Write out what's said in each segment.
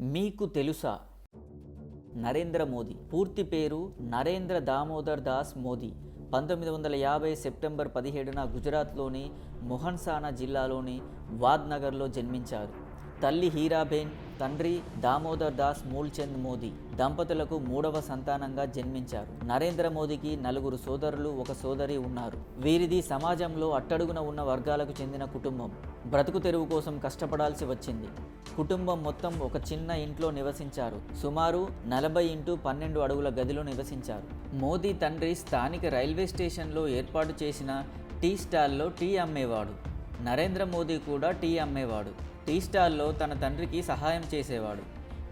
మీకు తెలుసా? నరేంద్ర మోదీ. పూర్తి పేరు నరేంద్ర దామోదర్ దాస్ మోదీ. పంతొమ్మిది వందల యాభై సెప్టెంబర్ పదిహేడున గుజరాత్లోని మొహన్సానా జిల్లాలోని వాద్నగర్లో జన్మించారు. తల్లి హీరాబేన్ తండ్రి దామోదర్ దాస్ మూల్చంద్ మోదీ దంపతులకు మూడవ సంతానంగా జన్మించారు. నరేంద్ర మోదీకి నలుగురు సోదరులు ఒక సోదరి ఉన్నారు. వీరిది సమాజంలో అట్టడుగున ఉన్న వర్గాలకు చెందిన కుటుంబం. బ్రతుకు తెరువు కోసం కష్టపడాల్సి వచ్చింది. కుటుంబం మొత్తం ఒక చిన్న ఇంట్లో నివసించారు. సుమారు నలభై ఇంటూ పన్నెండు అడుగుల గదిలో నివసించారు. మోదీ తండ్రి స్థానిక రైల్వే స్టేషన్లో ఏర్పాటు చేసిన టీ స్టాల్లో టీ అమ్మేవాడు. నరేంద్ర మోదీ కూడా టీ అమ్మేవాడు. టీ స్టాల్లో తన తండ్రికి సహాయం చేసేవాడు.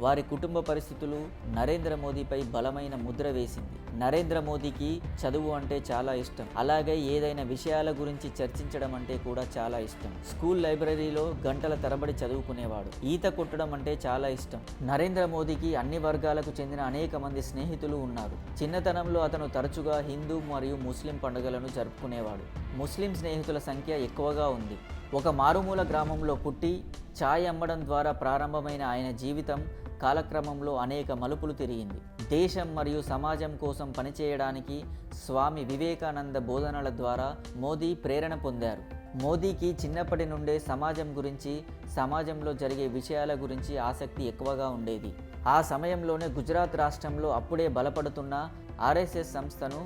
వారి కుటుంబ పరిస్థితులు నరేంద్ర మోదీపై బలమైన ముద్ర వేసింది. నరేంద్ర మోదీకి చదువు అంటే చాలా ఇష్టం. అలాగే ఏదైనా విషయాల గురించి చర్చించడం అంటే కూడా చాలా ఇష్టం. స్కూల్ లైబ్రరీలో గంటల తరబడి చదువుకునేవాడు. ఈత కొట్టడం అంటే చాలా ఇష్టం. నరేంద్ర మోదీకి అన్ని వర్గాలకు చెందిన అనేక మంది స్నేహితులు ఉన్నారు. చిన్నతనంలో అతను తరచుగా హిందూ మరియు ముస్లిం పండుగలను జరుపుకునేవాడు. ముస్లిం స్నేహితుల సంఖ్య ఎక్కువగా ఉంది. ఒక మారుమూల గ్రామంలో పుట్టి ఛాయ్ అమ్మడం ద్వారా ప్రారంభమైన ఆయన జీవితం కాలక్రమంలో అనేక మలుపులు తిరిగింది. దేశం మరియు సమాజం కోసం పనిచేయడానికి స్వామి వివేకానంద బోధనల ద్వారా మోదీ ప్రేరణ పొందారు. మోదీకి చిన్నప్పటి నుండే సమాజం గురించి సమాజంలో జరిగే విషయాల గురించి ఆసక్తి ఎక్కువగా ఉండేది. ఆ సమయంలోనే గుజరాత్ రాష్ట్రంలో అప్పుడే బలపడుతున్న ఆర్ఎస్ఎస్ సంస్థను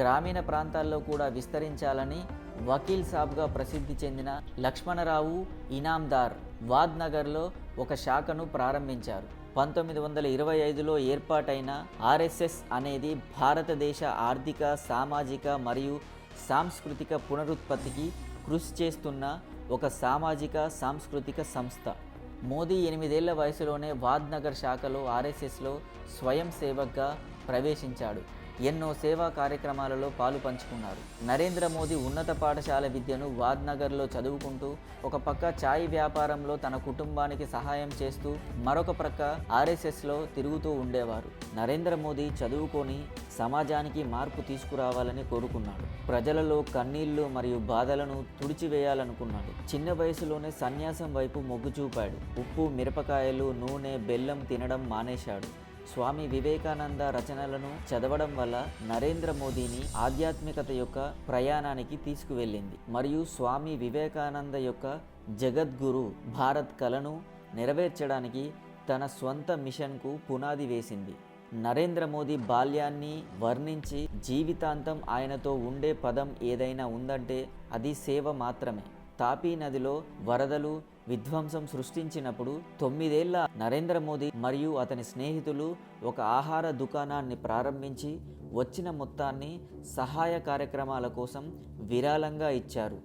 గ్రామీణ ప్రాంతాల్లో కూడా విస్తరించాలని వకీల్ సాబ్గా ప్రసిద్ధి చెందిన లక్ష్మణరావు ఇనాందార్ వాద్నగర్లో ఒక శాఖను ప్రారంభించారు. పంతొమ్మిది వందల ఇరవై ఐదులో ఏర్పాటైన ఆర్ఎస్ఎస్ అనేది భారతదేశ ఆర్థిక సామాజిక మరియు సాంస్కృతిక పునరుత్పత్తికి కృషి చేస్తున్న ఒక సామాజిక సాంస్కృతిక సంస్థ. మోదీ ఎనిమిదేళ్ళ వయసులోనే వాద్నగర్ శాఖలో ఆర్ఎస్ఎస్లో స్వయం సేవక్గా ప్రవేశించాడు. ఎన్నో సేవా కార్యక్రమాలలో పాలు పంచుకున్నారు. నరేంద్ర మోదీ ఉన్నత పాఠశాల విద్యను వాద్నగర్లో చదువుకుంటూ ఒక పక్క ఛాయ్ వ్యాపారంలో తన కుటుంబానికి సహాయం చేస్తూ మరొక ప్రక్క ఆర్ఎస్ఎస్లో తిరుగుతూ ఉండేవారు. నరేంద్ర మోదీ చదువుకొని సమాజానికి మార్పు తీసుకురావాలని కోరుకున్నాడు. ప్రజలలో కన్నీళ్ళు మరియు బాధలను తుడిచివేయాలనుకున్నాడు. చిన్న వయసులోనే సన్యాసం వైపు మొగ్గు చూపాడు. ఉప్పు మిరపకాయలు నూనె బెల్లం తినడం మానేశాడు. స్వామి వివేకానంద రచనలను చదవడం వల్ల నరేంద్ర మోదీని ఆధ్యాత్మికత యొక్క ప్రయాణానికి తీసుకువెళ్ళింది. మరియు స్వామి వివేకానంద యొక్క జగద్గురు భారత్ కలను నెరవేర్చడానికి తన స్వంత మిషన్కు పునాది వేసింది. నరేంద్ర మోదీ బాల్యాన్ని వర్ణించి జీవితాంతం ఆయనతో ఉండే పదం ఏదైనా ఉందంటే అది సేవ మాత్రమే. తాపీ నదిలో వరదలు విధ్వంసం సృష్టించినప్పుడు తొమ్మిదేళ్ళ నరేంద్ర మోదీ మరియు అతని స్నేహితులు ఒక ఆహార దుకాణాన్ని ప్రారంభించి వచ్చిన మొత్తాన్ని సహాయ కార్యక్రమాల కోసం విరాళంగా ఇచ్చారు.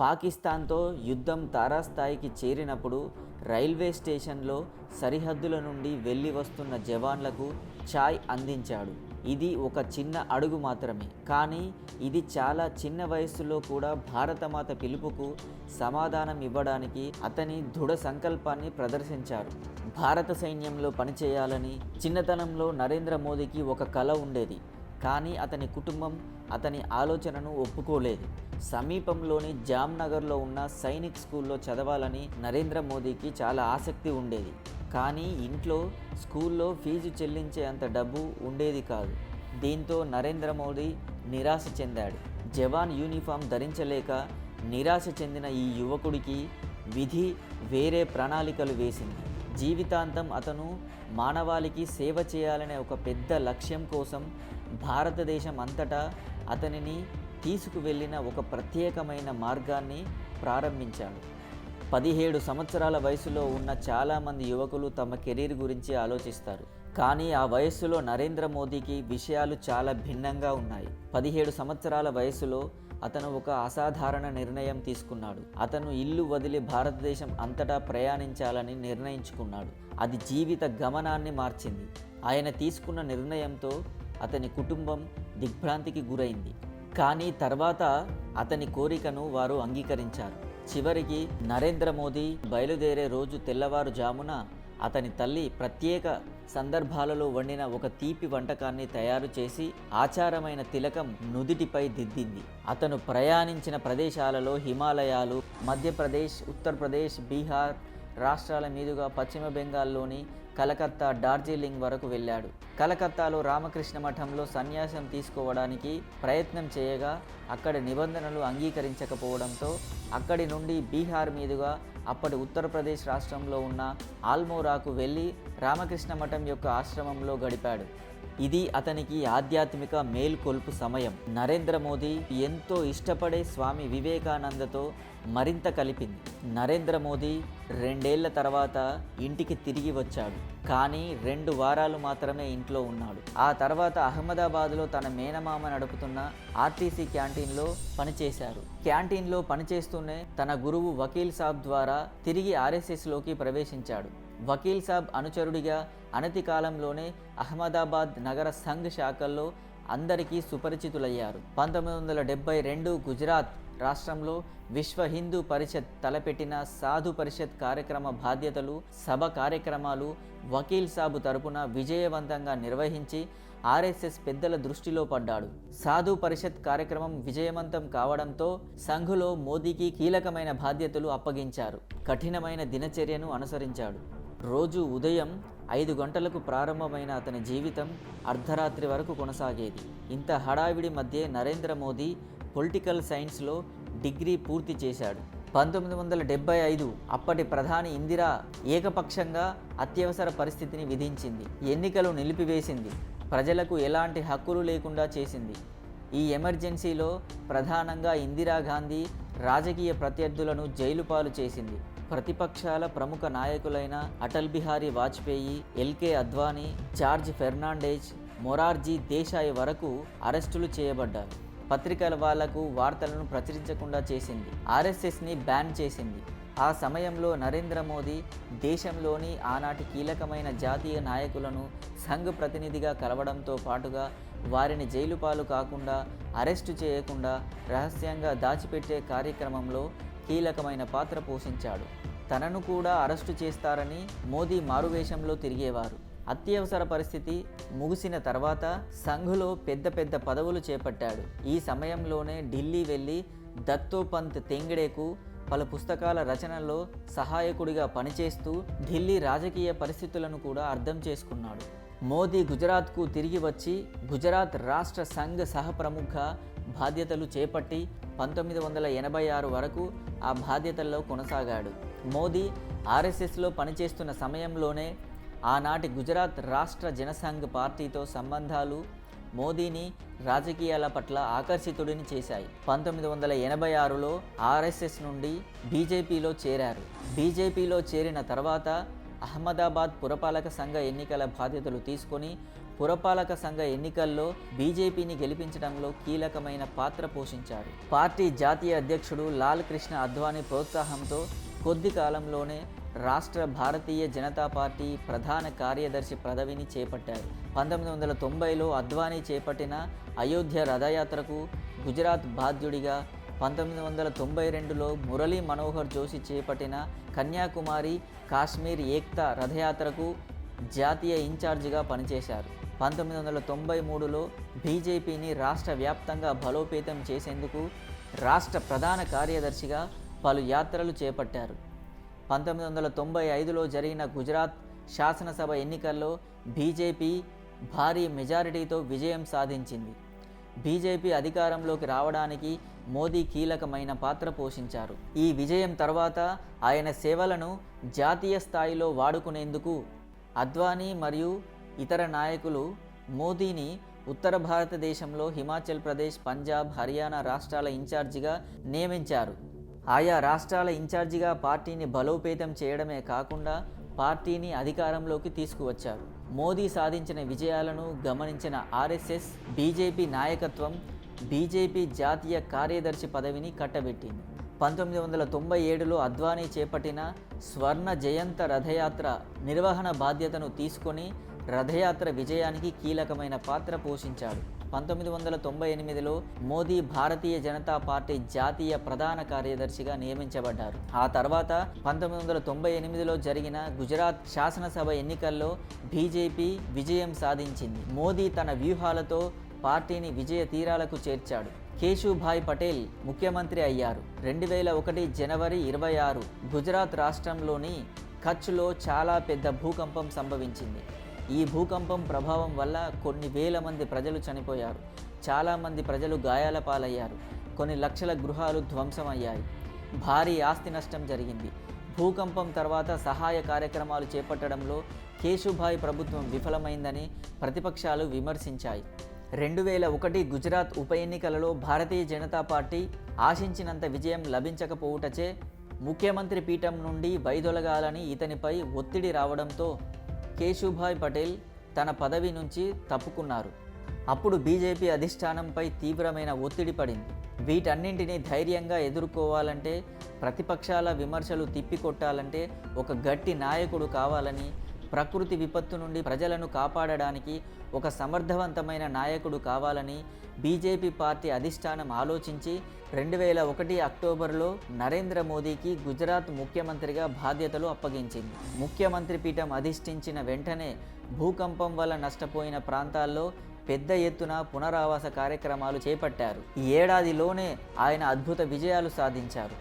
పాకిస్తాన్తో యుద్ధం తారాస్థాయికి చేరినప్పుడు రైల్వే స్టేషన్లో సరిహద్దుల నుండి వెళ్ళి వస్తున్న జవాన్లకు ఛాయ్ అందించాడు. ఇది ఒక చిన్న అడుగు మాత్రమే. కానీ ఇది చాలా చిన్న వయస్సులో కూడా భారతమాత పిలుపుకు సమాధానం ఇవ్వడానికి అతని దృఢ సంకల్పాన్ని ప్రదర్శించారు. భారత సైన్యంలో పనిచేయాలని చిన్నతనంలో నరేంద్ర మోదీకి ఒక కల ఉండేది. కానీ అతని కుటుంబం అతని ఆలోచనను ఒప్పుకోలేదు. సమీపంలోని జామ్నగర్లో ఉన్న సైనిక్ స్కూల్లో చదవాలని నరేంద్ర మోదీకి చాలా ఆసక్తి ఉండేది. కానీ ఇంట్లో స్కూల్లో ఫీజు చెల్లించే అంత డబ్బు ఉండేది కాదు. దీంతో నరేంద్ర మోదీ నిరాశ చెందాడు. జవాన్ యూనిఫామ్ ధరించలేక నిరాశ చెందిన ఈ యువకుడికి విధి వేరే ప్రణాళికలు వేసింది. జీవితాంతం అతను మానవాళికి సేవ చేయాలనే ఒక పెద్ద లక్ష్యం కోసం భారతదేశం అంతటా అతనిని తీసుకువెళ్ళిన ఒక ప్రత్యేకమైన మార్గాన్ని ప్రారంభించాడు. పదిహేడు సంవత్సరాల వయసులో ఉన్న చాలామంది యువకులు తమ కెరీర్ గురించి ఆలోచిస్తారు. కానీ ఆ వయస్సులో నరేంద్ర మోదీకి విషయాలు చాలా భిన్నంగా ఉన్నాయి. పదిహేడు సంవత్సరాల వయసులో అతను ఒక అసాధారణ నిర్ణయం తీసుకున్నాడు. అతను ఇల్లు వదిలి భారతదేశం అంతటా ప్రయాణించాలని నిర్ణయించుకున్నాడు. అది జీవిత గమనాన్ని మార్చింది. ఆయన తీసుకున్న నిర్ణయంతో అతని కుటుంబం దిగ్భ్రాంతికి గురైంది. కానీ తర్వాత అతని కోరికను వారు అంగీకరించారు. చివరికి నరేంద్ర మోదీ బయలుదేరే రోజు తెల్లవారుజామున అతని తల్లి ప్రత్యేక సందర్భాలలో వండిన ఒక తీపి వంటకాన్ని తయారు చేసి ఆచారమైన తిలకం నుదిటిపై దిద్దింది. అతను ప్రయాణించిన ప్రదేశాలలో హిమాలయాలు మధ్యప్రదేశ్ ఉత్తరప్రదేశ్ బీహార్ రాష్ట్రాల మీదుగా పశ్చిమ బెంగాల్లోని కలకత్తా డార్జిలింగ్ వరకు వెళ్ళాడు. కలకత్తాలో రామకృష్ణ మఠంలో సన్యాసం తీసుకోవడానికి ప్రయత్నం చేయగా అక్కడి నిబంధనలు అంగీకరించకపోవడంతో అక్కడి నుండి బీహార్ మీదుగా అప్పటి ఉత్తరప్రదేశ్ రాష్ట్రంలో ఉన్న ఆల్మోరాకు వెళ్ళి రామకృష్ణ మఠం యొక్క ఆశ్రమంలో గడిపాడు. ఇది అతనికి ఆధ్యాత్మిక మేల్కొల్పు సమయం. నరేంద్ర మోదీ ఎంతో ఇష్టపడే స్వామి వివేకానందతో మరింత కలిపింది. నరేంద్ర మోదీ రెండేళ్ళ తర్వాత ఇంటికి తిరిగి వచ్చాడు. కానీ రెండు వారాలు మాత్రమే ఇంట్లో ఉన్నాడు. ఆ తర్వాత అహ్మదాబాద్లో తన మేనమామ నడుపుతున్న ఆర్టీసీ క్యాంటీన్లో పనిచేశారు. క్యాంటీన్లో పనిచేస్తూనే తన గురువు వకీల్ సాబ్ ద్వారా తిరిగి ఆర్ఎస్ఎస్లోకి ప్రవేశించాడు. వకీల్ సాబ్ అనుచరుడిగా అనతి కాలంలోనే అహ్మదాబాద్ నగర సంఘ్ శాఖల్లో అందరికీ సుపరిచితులయ్యారు. పంతొమ్మిది వందల డెబ్బై రెండు గుజరాత్ రాష్ట్రంలో విశ్వ హిందూ పరిషత్ తలపెట్టిన సాధు పరిషత్ కార్యక్రమ బాధ్యతలు సభ కార్యక్రమాలు వకీల్ సాబు తరపున విజయవంతంగా నిర్వహించి ఆర్ఎస్ఎస్ పెద్దల దృష్టిలో పడ్డాడు. సాధు పరిషత్ కార్యక్రమం విజయవంతం కావడంతో సంఘులో మోదీకి కీలకమైన బాధ్యతలు అప్పగించారు. కఠినమైన దినచర్యను అనుసరించాడు. రోజు ఉదయం ఐదు గంటలకు ప్రారంభమైన అతని జీవితం అర్ధరాత్రి వరకు కొనసాగేది. ఇంత హడావిడి మధ్య నరేంద్ర మోదీ పొలిటికల్ సైన్స్లో డిగ్రీ పూర్తి చేశాడు. పంతొమ్మిది వందల డెబ్బై ఐదు అప్పటి ప్రధాని ఇందిరా ఏకపక్షంగా అత్యవసర పరిస్థితిని విధించింది. ఎన్నికలు నిలిపివేసింది. ప్రజలకు ఎలాంటి హక్కులు లేకుండా చేసింది. ఈ ఎమర్జెన్సీలో ప్రధానంగా ఇందిరాగాంధీ రాజకీయ ప్రత్యర్థులను జైలుపాలు చేసింది. ప్రతిపక్షాల ప్రముఖ నాయకులైన అటల్ బిహారీ వాజ్పేయి ఎల్కే అద్వానీ జార్జ్ ఫెర్నాండేజ్ మొరార్జీ దేశాయ్ వరకు అరెస్టులు చేయబడ్డారు. పత్రికల వాళ్ళకు వార్తలను ప్రచురించకుండా చేసింది. ఆర్ఎస్ఎస్ని బ్యాన్ చేసింది. ఆ సమయంలో నరేంద్ర మోదీ దేశంలోని ఆనాటి కీలకమైన జాతీయ నాయకులను సంఘ్ ప్రతినిధిగా కలవడంతో పాటుగా వారిని జైలు పాలు కాకుండా అరెస్టు చేయకుండా రహస్యంగా దాచిపెట్టే కార్యక్రమంలో కీలకమైన పాత్ర పోషించాడు. తనను కూడా అరెస్టు చేస్తారని మోదీ మారువేషంలో తిరిగేవారు. అత్యవసర పరిస్థితి ముగిసిన తర్వాత సంఘులో పెద్ద పెద్ద పదవులు చేపట్టాడు. ఈ సమయంలోనే ఢిల్లీ వెళ్ళి దత్తోపంత్ తెంగడేకు పలు పుస్తకాల రచనలో సహాయకుడిగా పనిచేస్తూ ఢిల్లీ రాజకీయ పరిస్థితులను కూడా అర్థం చేసుకున్నాడు. మోదీ గుజరాత్కు తిరిగి వచ్చి గుజరాత్ రాష్ట్ర సంఘ్ సహప్రముఖ బాధ్యతలు చేపట్టి పంతొమ్మిది వందల ఎనభై ఆరు వరకు ఆ బాధ్యతల్లో కొనసాగాడు. మోదీ ఆర్ఎస్ఎస్లో పనిచేస్తున్న సమయంలోనే ఆనాటి గుజరాత్ రాష్ట్ర జనసంఘ్ పార్టీతో సంబంధాలు మోదీని రాజకీయాల పట్ల ఆకర్షితుడిని చేశాయి. పంతొమ్మిది వందల ఎనభై ఆరులో ఆర్ఎస్ఎస్ నుండి బీజేపీలో చేరారు. బీజేపీలో చేరిన తర్వాత అహ్మదాబాద్ పురపాలక సంఘ ఎన్నికల బాధ్యతలు తీసుకొని పురపాలక సంఘ ఎన్నికల్లో బీజేపీని గెలిపించడంలో కీలకమైన పాత్ర పోషించారు. పార్టీ జాతీయ అధ్యక్షుడు లాల్ కృష్ణ అద్వానీ ప్రోత్సాహంతో కొద్ది కాలంలోనే రాష్ట్ర భారతీయ జనతా పార్టీ ప్రధాన కార్యదర్శి పదవిని చేపట్టారు. పంతొమ్మిది వందల తొంభైలో అద్వానీ చేపట్టిన అయోధ్య రథయాత్రకు గుజరాత్ బాధ్యుడిగా పంతొమ్మిది వందల తొంభై రెండులో మురళీ మనోహర్ జోషి చేపట్టిన కన్యాకుమారి కాశ్మీర్ ఏక్తా రథయాత్రకు జాతీయ ఇన్ఛార్జిగా పనిచేశారు. పంతొమ్మిది వందల తొంభై మూడులో బీజేపీని రాష్ట్ర వ్యాప్తంగా బలోపేతం చేసేందుకు రాష్ట్ర ప్రధాన కార్యదర్శిగా పలు యాత్రలు చేపట్టారు. పంతొమ్మిది వందల తొంభై ఐదులో జరిగిన గుజరాత్ శాసనసభ ఎన్నికల్లో బీజేపీ భారీ మెజారిటీతో విజయం సాధించింది. బీజేపీ అధికారంలోకి రావడానికి మోదీ కీలకమైన పాత్ర పోషించారు. ఈ విజయం తర్వాత ఆయన సేవలను జాతీయ స్థాయిలో వాడుకునేందుకు అద్వానీ మరియు ఇతర నాయకులు మోదీని ఉత్తర భారతదేశంలో హిమాచల్ ప్రదేశ్ పంజాబ్ హర్యానా రాష్ట్రాల ఇన్ఛార్జిగా నియమించారు. ఆయా రాష్ట్రాల ఇన్ఛార్జిగా పార్టీని బలోపేతం చేయడమే కాకుండా పార్టీని అధికారంలోకి తీసుకువచ్చారు. మోదీ సాధించిన విజయాలను గమనించిన ఆర్ఎస్ఎస్ బీజేపీ నాయకత్వం బీజేపీ జాతీయ కార్యదర్శి పదవిని కట్టబెట్టింది. పంతొమ్మిది వందల తొంభై ఏడులో అద్వానీ చేపట్టిన స్వర్ణ జయంత రథయాత్ర నిర్వహణ బాధ్యతను తీసుకొని రథయాత్ర విజయానికి కీలకమైన పాత్ర పోషించాడు. పంతొమ్మిది వందల తొంభై ఎనిమిదిలో మోదీ భారతీయ జనతా పార్టీ జాతీయ ప్రధాన కార్యదర్శిగా నియమించబడ్డారు. ఆ తర్వాత పంతొమ్మిది వందల తొంభై ఎనిమిదిలో జరిగిన గుజరాత్ శాసనసభ ఎన్నికల్లో బీజేపీ విజయం సాధించింది. మోదీ తన వ్యూహాలతో పార్టీని విజయ తీరాలకు చేర్చాడు. కేశుభాయ్ పటేల్ ముఖ్యమంత్రి అయ్యారు. రెండు వేల ఒకటి జనవరి ఇరవై ఆరు గుజరాత్ రాష్ట్రంలోని కచ్లో చాలా పెద్ద భూకంపం సంభవించింది. ఈ భూకంపం ప్రభావం వల్ల కొన్ని వేల మంది ప్రజలు చనిపోయారు. చాలామంది ప్రజలు గాయాల పాలయ్యారు. కొన్ని లక్షల గృహాలు ధ్వంసమయ్యాయి. భారీ ఆస్తి నష్టం జరిగింది. భూకంపం తర్వాత సహాయ కార్యక్రమాలు చేపట్టడంలో కేశుభాయ్ ప్రభుత్వం విఫలమైందని ప్రతిపక్షాలు విమర్శించాయి. రెండు వేల ఒకటి గుజరాత్ ఉప ఎన్నికలలో భారతీయ జనతా పార్టీ ఆశించినంత విజయం లభించకపోవుటచే ముఖ్యమంత్రి పీఠం నుండి వైదొలగాలని ఇతనిపై ఒత్తిడి రావడంతో కేశుభాయ్ పటేల్ తన పదవి నుంచి తప్పుకున్నారు. అప్పుడు బీజేపీ అధిష్టానంపై తీవ్రమైన ఒత్తిడి పడింది. వీటన్నింటినీ ధైర్యంగా ఎదుర్కోవాలంటే ప్రతిపక్షాల విమర్శలు తిప్పికొట్టాలంటే ఒక గట్టి నాయకుడు కావాలని ప్రకృతి విపత్తు నుండి ప్రజలను కాపాడడానికి ఒక సమర్థవంతమైన నాయకుడు కావాలని బీజేపీ పార్టీ అధిష్టానం ఆలోచించి రెండు వేల ఒకటి అక్టోబర్లో నరేంద్ర మోదీకి గుజరాత్ ముఖ్యమంత్రిగా బాధ్యతలు అప్పగించింది. ముఖ్యమంత్రి పీఠం అధిష్ఠించిన వెంటనే భూకంపం వల్ల నష్టపోయిన ప్రాంతాల్లో పెద్ద ఎత్తున పునరావాస కార్యక్రమాలు చేపట్టారు. ఈ ఏడాదిలోనే ఆయన అద్భుత విజయాలు సాధించారు.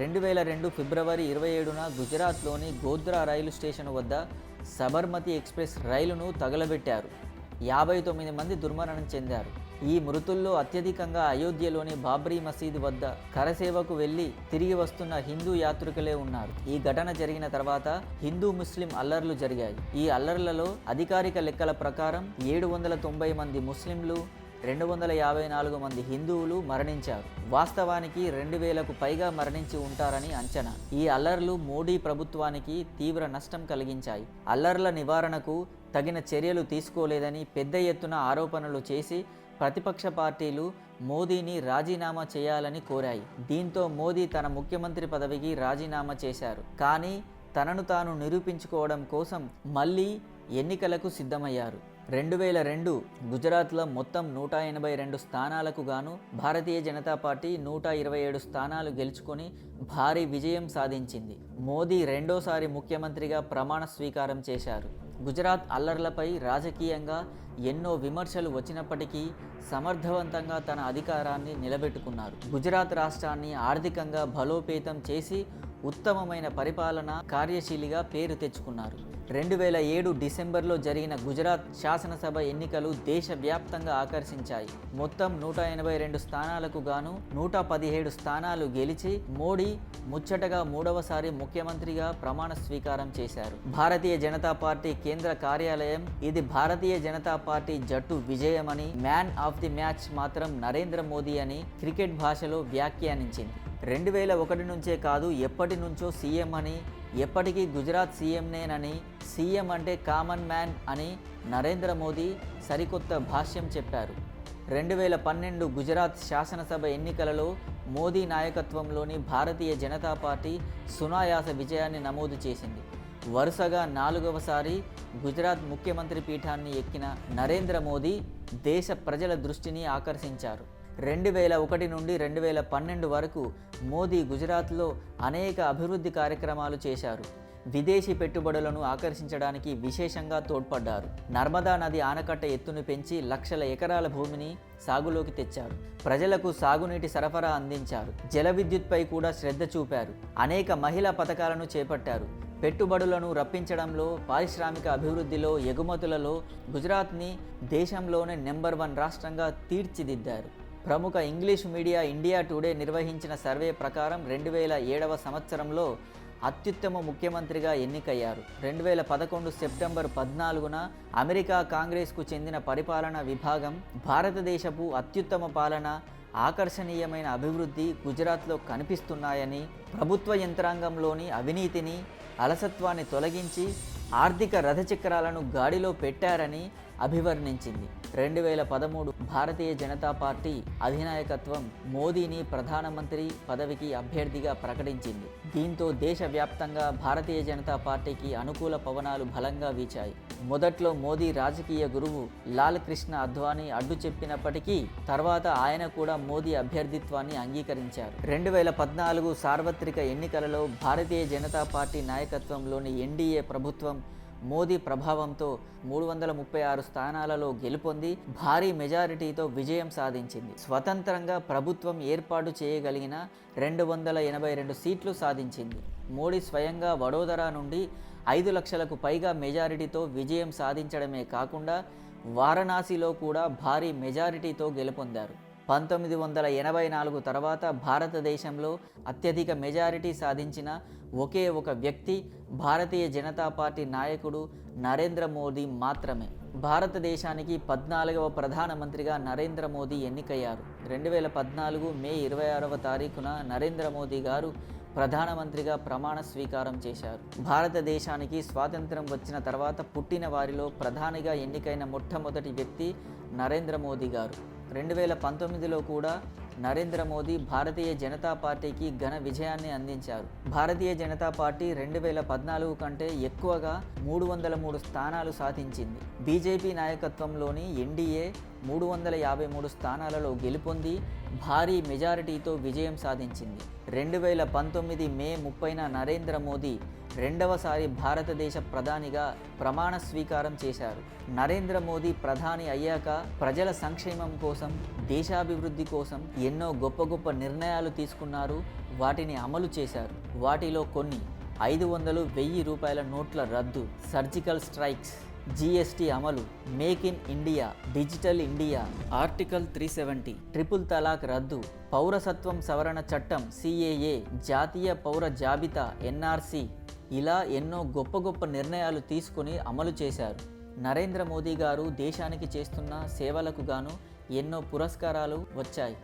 రెండు వేల రెండు ఫిబ్రవరి ఇరవై ఏడున గుజరాత్లోని గోద్రా రైలు స్టేషన్ వద్ద సబర్మతి ఎక్స్ప్రెస్ రైలును తగలబెట్టారు. యాభై తొమ్మిది మంది దుర్మరణం చెందారు. ఈ మృతుల్లో అత్యధికంగా అయోధ్యలోని బాబ్రీ మసీదు వద్ద కరసేవకు వెళ్ళి తిరిగి వస్తున్న హిందూ యాత్రికులే ఉన్నారు. ఈ ఘటన జరిగిన తర్వాత హిందూ ముస్లిం అల్లర్లు జరిగాయి. ఈ అల్లర్లలో అధికారిక లెక్కల ప్రకారం ఏడు వందల తొంభై మంది ముస్లింలు రెండు వందల యాభై నాలుగు మంది హిందువులు మరణించారు. వాస్తవానికి రెండు వేలకు పైగా మరణించి ఉంటారని అంచనా. ఈ అల్లర్లు మోడీ ప్రభుత్వానికి తీవ్ర నష్టం కలిగించాయి. అల్లర్ల నివారణకు తగిన చర్యలు తీసుకోలేదని పెద్ద ఎత్తున ఆరోపణలు చేసి ప్రతిపక్ష పార్టీలు మోదీని రాజీనామా చేయాలని కోరాయి. దీంతో మోదీ తన ముఖ్యమంత్రి పదవికి రాజీనామా చేశారు. కానీ తనను తాను నిరూపించుకోవడం కోసం మళ్ళీ ఎన్నికలకు సిద్ధమయ్యారు. రెండు వేల రెండు గుజరాత్లో మొత్తం నూట ఎనభై రెండు స్థానాలకు గాను భారతీయ జనతా పార్టీ నూట ఇరవై ఏడు స్థానాలు గెలుచుకొని భారీ విజయం సాధించింది. మోదీ రెండోసారి ముఖ్యమంత్రిగా ప్రమాణ స్వీకారం చేశారు. గుజరాత్ అల్లర్లపై రాజకీయంగా ఎన్నో విమర్శలు వచ్చినప్పటికీ సమర్థవంతంగా తన అధికారాన్ని నిలబెట్టుకున్నారు. గుజరాత్ రాష్ట్రాన్ని ఆర్థికంగా బలోపేతం చేసి ఉత్తమమైన పరిపాలన కార్యశీలిగా పేరు తెచ్చుకున్నారు. రెండు వేల ఏడు డిసెంబర్లో జరిగిన గుజరాత్ శాసనసభ ఎన్నికలు దేశవ్యాప్తంగా ఆకర్షించాయి. మొత్తం నూట ఎనభై రెండు స్థానాలకు గాను నూట పదిహేడు స్థానాలు గెలిచి మోడీ ముచ్చటగా మూడవసారి ముఖ్యమంత్రిగా ప్రమాణ స్వీకారం చేశారు. భారతీయ జనతా పార్టీ కేంద్ర కార్యాలయం ఇది భారతీయ జనతా పార్టీ జట్టు విజయమని మ్యాన్ ఆఫ్ ది మ్యాచ్ మాత్రం నరేంద్ర మోదీ అని క్రికెట్ భాషలో వ్యాఖ్యానించింది. రెండు వేల ఒకటి నుంచే కాదు ఎప్పటి నుంచో సీఎం అని ఎప్పటికీ గుజరాత్ సీఎంనేనని సీఎం అంటే కామన్ మ్యాన్ అని నరేంద్ర మోదీ సరికొత్త భాష్యం చెప్పారు. రెండు వేల పన్నెండు గుజరాత్ శాసనసభ ఎన్నికలలో మోదీ నాయకత్వంలోని భారతీయ జనతా పార్టీ సునాయాస విజయాన్ని నమోదు చేసింది. వరుసగా నాలుగవసారి గుజరాత్ ముఖ్యమంత్రి పీఠాన్ని ఎక్కిన నరేంద్ర మోదీ దేశ ప్రజల దృష్టిని ఆకర్షించారు. రెండు వేల ఒకటి నుండి రెండు వేల పన్నెండు వరకు మోదీ గుజరాత్లో అనేక అభివృద్ధి కార్యక్రమాలు చేశారు. విదేశీ పెట్టుబడులను ఆకర్షించడానికి విశేషంగా తోడ్పడ్డారు. నర్మదా నది ఆనకట్ట ఎత్తును పెంచి లక్షల ఎకరాల భూమిని సాగులోకి తెచ్చారు. ప్రజలకు సాగునీటి సరఫరా అందించారు. జల విద్యుత్పై కూడా శ్రద్ధ చూపారు. అనేక మహిళా పథకాలను చేపట్టారు. పెట్టుబడులను రప్పించడంలో పారిశ్రామిక అభివృద్ధిలో ఎగుమతులలో గుజరాత్ని దేశంలోనే నెంబర్ వన్ రాష్ట్రంగా తీర్చిదిద్దారు. ప్రముఖ ఇంగ్లీష్ మీడియా ఇండియా టుడే నిర్వహించిన సర్వే ప్రకారం రెండు వేల ఏడవ సంవత్సరంలో అత్యుత్తమ ముఖ్యమంత్రిగా ఎన్నికయ్యారు. రెండు వేల పదకొండు సెప్టెంబర్ పద్నాలుగున అమెరికా కాంగ్రెస్కు చెందిన పరిపాలన విభాగం భారతదేశపు అత్యుత్తమ పాలన ఆకర్షణీయమైన అభివృద్ధి గుజరాత్లో కనిపిస్తున్నాయని ప్రభుత్వ యంత్రాంగంలోని అవినీతిని అలసత్వాన్ని తొలగించి ఆర్థిక రథచక్రాలను గాడిలో పెట్టారని అభివర్ణించింది. రెండు వేల పదమూడు భారతీయ జనతా పార్టీ అధినాయకత్వం మోదీని ప్రధానమంత్రి పదవికి అభ్యర్థిగా ప్రకటించింది. దీంతో దేశవ్యాప్తంగా భారతీయ జనతా పార్టీకి అనుకూల పవనాలు బలంగా వీచాయి. మొదట్లో మోదీ రాజకీయ గురువు లాల్ కృష్ణ అద్వానీ అడ్డు చెప్పినప్పటికీ తర్వాత ఆయన కూడా మోదీ అభ్యర్థిత్వాన్ని అంగీకరించారు. రెండు వేల పద్నాలుగు సార్వత్రిక ఎన్నికలలో భారతీయ జనతా పార్టీ నాయకత్వంలోని ఎన్డీఏ ప్రభుత్వం మోదీ ప్రభావంతో మూడు వందల ముప్పై ఆరు స్థానాలలో గెలుపొంది భారీ మెజారిటీతో విజయం సాధించింది. స్వతంత్రంగా ప్రభుత్వం ఏర్పాటు చేయగలిగిన రెండు వందల ఎనభై రెండు సీట్లు సాధించింది. మోడీ స్వయంగా వడోదరా నుండి ఐదు లక్షలకు పైగా మెజారిటీతో విజయం సాధించడమే కాకుండా వారణాసిలో కూడా భారీ మెజారిటీతో గెలుపొందారు. పంతొమ్మిది వందల ఎనభై నాలుగు తర్వాత భారతదేశంలో అత్యధిక మెజారిటీ సాధించిన ఒకే ఒక వ్యక్తి భారతీయ జనతా పార్టీ నాయకుడు నరేంద్ర మోదీ మాత్రమే. భారతదేశానికి పద్నాలుగవ ప్రధానమంత్రిగా నరేంద్ర మోదీ ఎన్నికయ్యారు. రెండు వేల పద్నాలుగు మే ఇరవై ఆరవ తారీఖున నరేంద్ర మోదీ గారు ప్రధానమంత్రిగా ప్రమాణ స్వీకారం చేశారు. భారతదేశానికి స్వాతంత్రం వచ్చిన తర్వాత పుట్టిన వారిలో ప్రధానిగా ఎన్నికైన మొట్టమొదటి వ్యక్తి నరేంద్ర మోదీ గారు. రెండు వేల పంతొమ్మిదిలో కూడా నరేంద్ర మోదీ భారతీయ జనతా పార్టీకి ఘన విజయాన్ని అందించారు. భారతీయ జనతా పార్టీ రెండు వేల పద్నాలుగు కంటే ఎక్కువగా మూడు వందల మూడు స్థానాలు సాధించింది. బీజేపీ నాయకత్వంలోని ఎన్డీఏ మూడు వందల యాభై మూడు స్థానాలలో గెలుపొంది భారీ మెజారిటీతో విజయం సాధించింది. రెండు వేల పంతొమ్మిది మే ముప్పైన నరేంద్ర మోదీ రెండవసారి భారతదేశ ప్రధానిగా ప్రమాణ స్వీకారం చేశారు. నరేంద్ర మోదీ ప్రధాని అయ్యాక ప్రజల సంక్షేమం కోసం దేశాభివృద్ధి కోసం ఎన్నో గొప్ప గొప్ప నిర్ణయాలు తీసుకున్నారు వాటిని అమలు చేశారు. వాటిలో కొన్ని ఐదు వందలు వెయ్యి రూపాయల నోట్ల రద్దు సర్జికల్ స్ట్రైక్స్ జీఎస్టీ అమలు make in India digital India article three seventy triple talaq రద్దు పౌరసత్వం సవరణ చట్టం సిఏఏ జాతీయ పౌర జాబితా ఎన్ఆర్సి ఇలా ఎన్నో గొప్ప గొప్ప నిర్ణయాలు తీసుకుని అమలు చేశారు. నరేంద్ర మోదీ గారు దేశానికి చేస్తున్న సేవలకు గాను ఎన్నో పురస్కారాలు వచ్చాయి.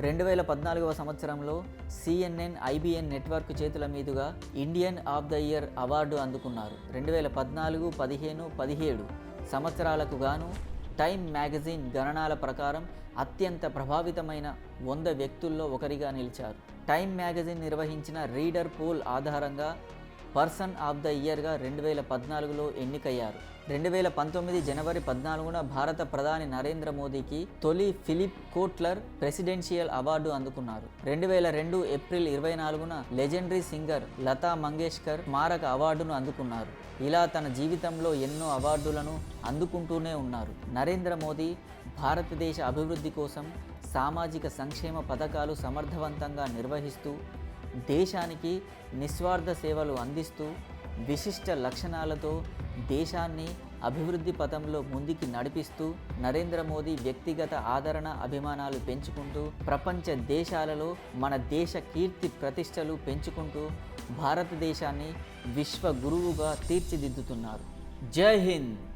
రెండు వేల పద్నాలుగవ సంవత్సరంలో సిఎన్ఎన్ ఐబిఎన్ నెట్వర్క్ చేతుల మీదుగా Indian of the year award అందుకున్నారు. రెండు వేల పద్నాలుగు పదిహేను పదిహేడు సంవత్సరాలకు గాను టైమ్ మ్యాగజైన్ గణనాల ప్రకారం అత్యంత ప్రభావితమైన వంద వ్యక్తుల్లో ఒకరిగా నిలిచారు. టైమ్ మ్యాగజైన్ నిర్వహించిన రీడర్ పోల్ ఆధారంగా పర్సన్ ఆఫ్ ద ఇయర్గా రెండు వేల పద్నాలుగులో ఎన్నికయ్యారు. రెండు వేల పంతొమ్మిది జనవరి పద్నాలుగున భారత ప్రధాని నరేంద్ర మోదీకి తొలి ఫిలిప్ కోట్లర్ ప్రెసిడెన్షియల్ అవార్డు అందుకున్నారు. రెండు వేల రెండు ఏప్రిల్ ఇరవై నాలుగున లెజెండరీ సింగర్ లతా మంగేష్కర్ స్మారక అవార్డును అందుకున్నారు. ఇలా తన జీవితంలో ఎన్నో అవార్డులను అందుకుంటూనే ఉన్నారు. నరేంద్ర మోదీ భారతదేశ అభివృద్ధి కోసం సామాజిక సంక్షేమ పథకాలు సమర్థవంతంగా నిర్వహిస్తూ దేశానికి నిస్వార్థ సేవలు అందిస్తూ విశిష్ట లక్షణాలతో దేశాన్ని అభివృద్ధి పథంలో ముందుకి నడిపిస్తూ నరేంద్ర మోదీ వ్యక్తిగత ఆదరణ అభిమానాలు పెంచుకుంటూ ప్రపంచ దేశాలలో మన దేశ కీర్తి ప్రతిష్టలు పెంచుకుంటూ భారతదేశాన్ని విశ్వ గురువుగా తీర్చిదిద్దుతున్నారు. జై హింద్!